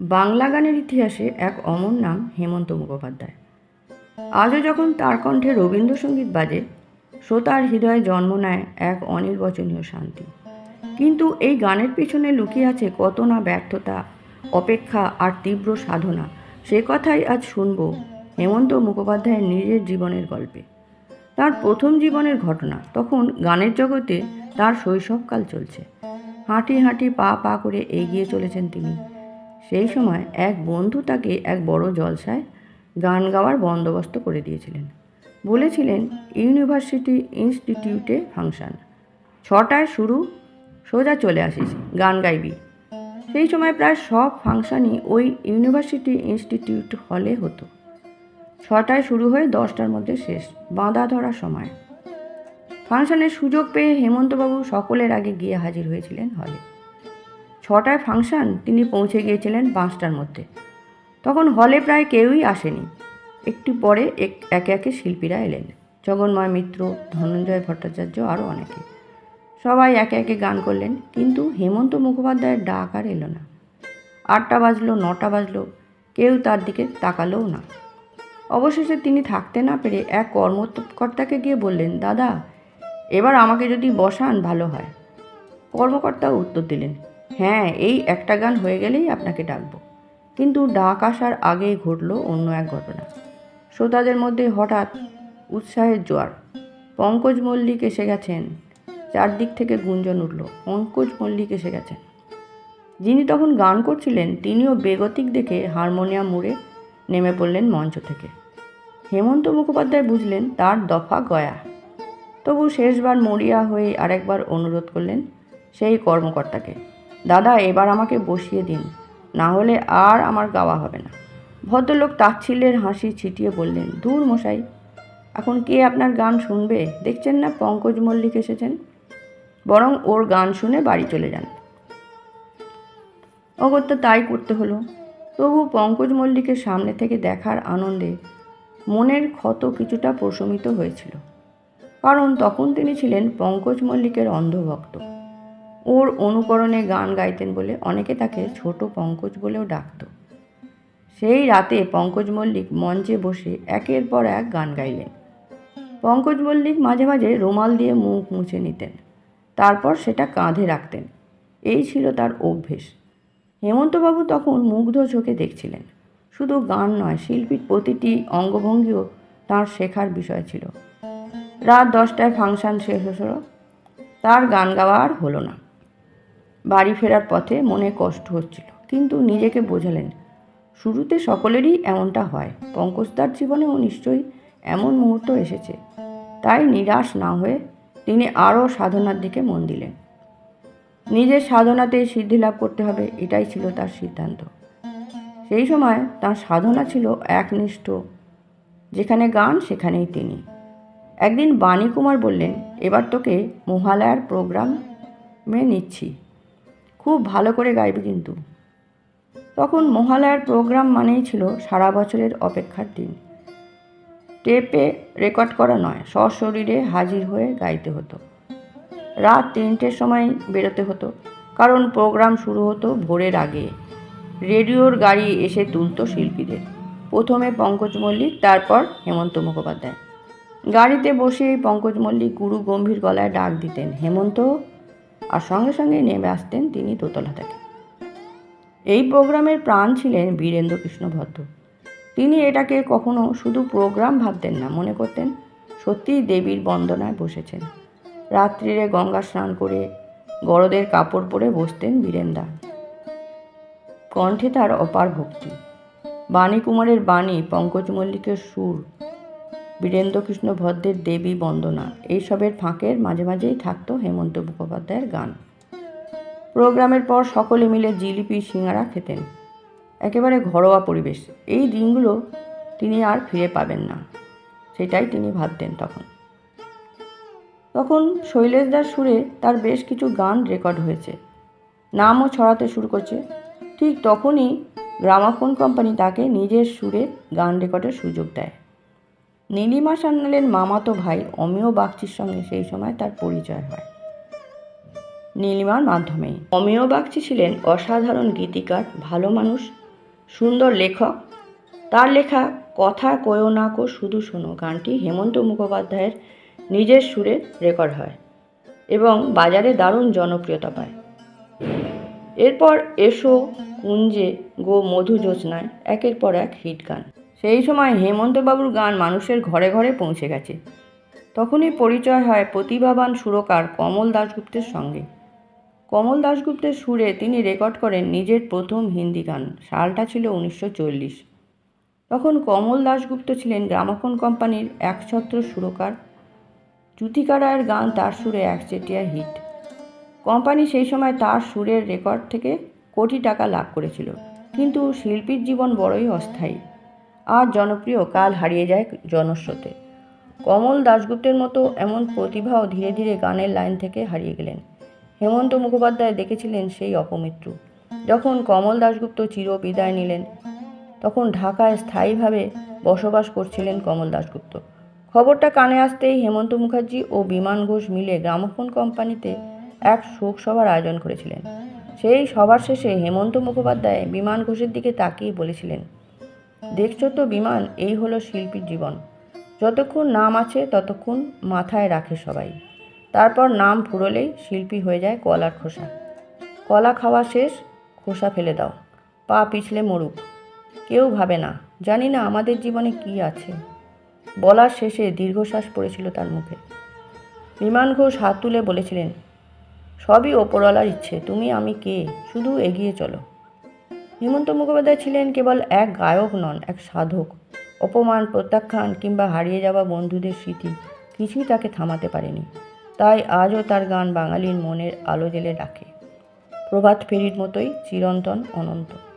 বাংলা গানের ইতিহাসে এক অমর নাম হেমন্ত মুখোপাধ্যায়। আজও যখন তার কণ্ঠে রবীন্দ্রসঙ্গীত বাজে শ্রোতার হৃদয়ে জন্ম নেয় এক অনির্বচনীয় শান্তি। কিন্তু এই গানের পিছনে লুকিয়ে আছে কত না ব্যর্থতা, অপেক্ষা আর তীব্র সাধনা, সে কথাই আজ শুনব হেমন্ত মুখোপাধ্যায়ের নিজের জীবনের গল্পে। তার প্রথম জীবনের ঘটনা, তখন গানের জগতে তার শৈশবকাল চলছে। হাঁটি হাঁটি পা পা করে এগিয়ে চলেছেন তিনি। সেই সময় এক বন্ধু তাকে এক বড় জলসায় গান গাওয়ার বন্দোবস্ত করে দিয়েছিলেন। বলেছিলেন, ইউনিভার্সিটি ইনস্টিটিউটে ফাংশন। ছটায় শুরু, সোজা চলে আসিস, গান গাইবি। সেই সময় প্রায় সব ফাংশনই ওই ইউনিভার্সিটি ইনস্টিটিউট হলে হতো। ছটায় শুরু হয়ে দশটার মধ্যে শেষ, বাঁধা ধরার সময়। ফাংশনের সুযোগ পেয়ে হেমন্তবাবু সকলের আগে গিয়ে হাজির হয়েছিলেন হলে। ছটায় ফাংশন তিনি পৌঁছে গিয়েছিলেন পাঁচটার মধ্যে। তখন হলে প্রায় কেউই আসেনি। একটু পরে এক- একে একে শিল্পীরা এলেন। জগন্ময় মিত্র, ধনঞ্জয় ভট্টাচার্য আরও অনেকে। সবাই একে একে গান করলেন, কিন্তু হেমন্ত মুখোপাধ্যায়ের ডাক আর এলো না। আটটা বাজলো, নটা বাজলো, কেউ তার দিকে তাকালোও না। অবশেষে তিনি থাকতে না পেরে এক কর্মকর্তাকে গিয়ে বললেন, দাদা, এবার আমাকে যদি বসান ভালো হয়। কর্মকর্তা উত্তর দিলেন হ্যাঁ এই একটা গান হয়ে গেলেই আপনাকে ডাকবো। কিন্তু ডাক আসার আগেই ঘটল অন্য এক ঘটনা। শ্রোতাদের মধ্যে হঠাৎ উৎসাহের জোয়ার। পঙ্কজ মল্লিক এসে গেছেন। চারদিক থেকে গুঞ্জন উঠল। পঙ্কজ মল্লিক এসে গেছেন। যিনি তখন গান করছিলেন, তিনিও বেগতিক দেখে হারমোনিয়াম মুড়ে নেমে পড়লেন মঞ্চ থেকে। হেমন্ত মুখোপাধ্যায় বুঝলেন তার দফা গয়া। তবু শেষবার মরিয়া হয়ে আরেকবার অনুরোধ করলেন সেই কর্মকর্তাকে। দাদা, এবার আমাকে বসিয়ে দিন। না হলে আর আমার গাওয়া হবে না। ভদ্রলোক তাচ্ছিল্যের হাসি ছিটিয়ে বললেন দূর মশাই, এখন কে আপনার গান শুনবে? দেখছেন না পঙ্কজ মল্লিক এসেছেন? বরং ওর গান শুনে বাড়ি চলে যান। অগত্য তাই করতে হলো। তবু পঙ্কজ মল্লিকের সামনে থেকে দেখার আনন্দে মনের ক্ষত কিছুটা প্রশমিত হয়েছিল। কারণ তখন তিনি ছিলেন পঙ্কজ মল্লিকের অন্ধভক্ত। ওর অনুকরণে গান গাইতেন বলে অনেকে তাকে ছোট পঙ্কজ বলেও ডাকত। সেই রাতে পঙ্কজ মল্লিক মঞ্চে বসে একের পর এক গান গাইলেন। পঙ্কজ মল্লিক মাঝে মাঝে রুমাল দিয়ে মুখ মুছে নিতেন। তারপর সেটা কাঁধে রাখতেন। এই ছিল তার অভ্যেস। হেমন্তবাবু তখন মুগ্ধ চোখে দেখছিলেন। শুধু গান নয়, শিল্পীর প্রতিটি অঙ্গভঙ্গিও তার শেখার বিষয় ছিল। রাত দশটায় ফাংশন শেষ হলো। তার গান গাওয়া আর হলো না। বাড়ি ফেরার পথে মনে কষ্ট হচ্ছিল, কিন্তু নিজেকে বোঝালেন, শুরুতে সকলেরই এমনটা হয়, পঙ্কজদার জীবনেও নিশ্চয়ই এমন মুহূর্ত এসেছে। তাই নিরাশ না হয়ে তিনি আরও সাধনার দিকে মন দিলেন। নিজের সাধনাতেই সিদ্ধি লাভ করতে হবে, এটাই ছিল তার সিদ্ধান্ত। সেই সময় তার সাধনা ছিল একনিষ্ঠ, যেখানে গান, সেখানেই তিনি। একদিন বাণী কুমার বললেন, এবার তোকে মহালয়ার প্রোগ্রামে নিচ্ছি। খুব ভালো করে গাইবে কিন্তু। তখন মহালয়ার প্রোগ্রাম মানেই ছিল সারা বছরের অপেক্ষার দিন। টেপে রেকর্ড করা নয়, সশরীরে হাজির হয়ে গাইতে হতো। রাত তিনটের সময় বেরোতে হতো, কারণ প্রোগ্রাম শুরু হতো ভোরের আগে। রেডিওর গাড়ি এসে তুলতো শিল্পীদের। প্রথমে পঙ্কজ মল্লিক, তারপর হেমন্ত মুখোপাধ্যায়। গাড়িতে বসেই পঙ্কজ মল্লিক গুরু গম্ভীর গলায় ডাক দিতেন, হেমন্ত আর সঙ্গে সঙ্গে নেমে আসতেন তিনি দোতলা থেকে। এই প্রোগ্রামের প্রাণ ছিলেন বীরেন্দ্র কৃষ্ণ ভদ্র। তিনি এটাকে কখনো শুধু প্রোগ্রাম ভাবতেন না, মনে করতেন সত্যিই দেবীর বন্দনায় বসেছেন। রাত্রিরে গঙ্গা স্নান করে গরদের কাপড় পরে বসতেন বীরেন্দা। কণ্ঠে তার অপার ভক্তি। বাণী কুমারের বাণী, পঙ্কজ মল্লিকের সুর বীরেন্দ্রকৃষ্ণ ভদ্রের দেবী বন্দনা। এইসবের ফাঁকের মাঝে মাঝেই থাকতো হেমন্ত মুখোপাধ্যায়ের গান। প্রোগ্রামের পর সকলে মিলে জিলিপি সিঙ্গারা খেতেন। একেবারে ঘরোয়া পরিবেশ। এই দিনগুলো তিনি আর ফিরে পাবেন না। সেটাই তিনি ভাবতেন তখন। তখন শৈলেশদার সুরে তার বেশ কিছু গান রেকর্ড হয়েছে। নামও ছড়াতে শুরু করছে। ঠিক তখনই গ্রামাফোন কোম্পানি তাকে নিজের সুরে গান রেকর্ডের সুযোগ দেয়। নীলিমা সান্যালের মামাতো ভাই অমিয় বাগচির সঙ্গে সেই সময় তার পরিচয় হয়। নীলিমার মাধ্যমেই। অমিয় বাগচি ছিলেন অসাধারণ গীতিকার, ভালো মানুষ, সুন্দর লেখক। তার লেখা কথা কয়ো না কো, শুধু শোনো গানটি হেমন্ত মুখোপাধ্যায়ের নিজের সুরে রেকর্ড হয় এবং বাজারে দারুণ জনপ্রিয়তা পায়। এরপর এসো, কুঞ্জে গো মধু যোজনায় একের পর এক হিট গান। সেই সময় হেমন্তবাবুর গান মানুষের ঘরে ঘরে পৌঁছে গেছে। তখনই পরিচয় হয় প্রতিভাবান সুরকার কমল দাশগুপ্তের সঙ্গে। কমল দাশগুপ্তের সুরে তিনি রেকর্ড করেন নিজের প্রথম হিন্দি গান, সালটা ছিল উনিশশো চল্লিশ। তখন কমল দাশগুপ্ত ছিলেন গ্রামাফোন কোম্পানির একছত্র সুরকার। জ্যোতিকা রায়ের গান তার সুরে একচেটিয়া হিট। কোম্পানি সেই সময় তার সুরের রেকর্ড থেকে কোটি টাকা লাভ করেছিল। কিন্তু শিল্পীর জীবন বড়ই অস্থায়ী। আর জনপ্রিয় কাল হারিয়ে যায় জনস্রোতে। কমল দাশগুপ্তের মতো এমন প্রতিভাও ধীরে ধীরে গানের লাইন থেকে হারিয়ে গেলেন। হেমন্ত মুখোপাধ্যায় দেখেছিলেন সেই অপমৃত্যু। যখন কমল দাশগুপ্ত চির বিদায় নিলেন, তখন ঢাকায় স্থায়ীভাবে বসবাস করছিলেন কমল দাশগুপ্ত। খবরটা কানে আসতেই হেমন্ত মুখার্জি ও বিমান ঘোষ মিলে গ্রামোফোন কোম্পানিতে এক শোক সভার আয়োজন করেছিলেন। সেই সভার শেষে হেমন্ত মুখোপাধ্যায় বিমান ঘোষের দিকে তাকিয়ে বলেছিলেন দেখছ তো বিমান? এই হলো শিল্পীর জীবন। যতক্ষণ নাম আছে, ততক্ষণ মাথায় রাখে সবাই। তারপর নাম ফুরলেই শিল্পী হয়ে যায় কলার খোসা। কলা খাওয়া শেষ, খোসা ফেলে দাও। পা পিছলে মরুক। কেউ ভাবে না, জানি না আমাদের জীবনে কি আছে। বলার শেষে দীর্ঘশ্বাস পড়েছিল তার মুখে। বিমান ঘোষ হাত তুলে বলেছিলেন, সবই ওপরওয়ালার ইচ্ছে, তুমি, আমি কে? শুধু এগিয়ে চলো। হেমন্ত মুখোপাধ্যায় ছিলেন কেবল এক গায়ক নন, এক সাধক। অপমান, প্রত্যাখ্যান কিংবা হারিয়ে যাওয়া বন্ধুদের স্মৃতি কিছুই তাকে থামাতে পারেনি। তাই আজও তার গান বাঙালির মনের আলো জেলে রাখে। প্রভাত ফেরির মতোই চিরন্তন অনন্ত।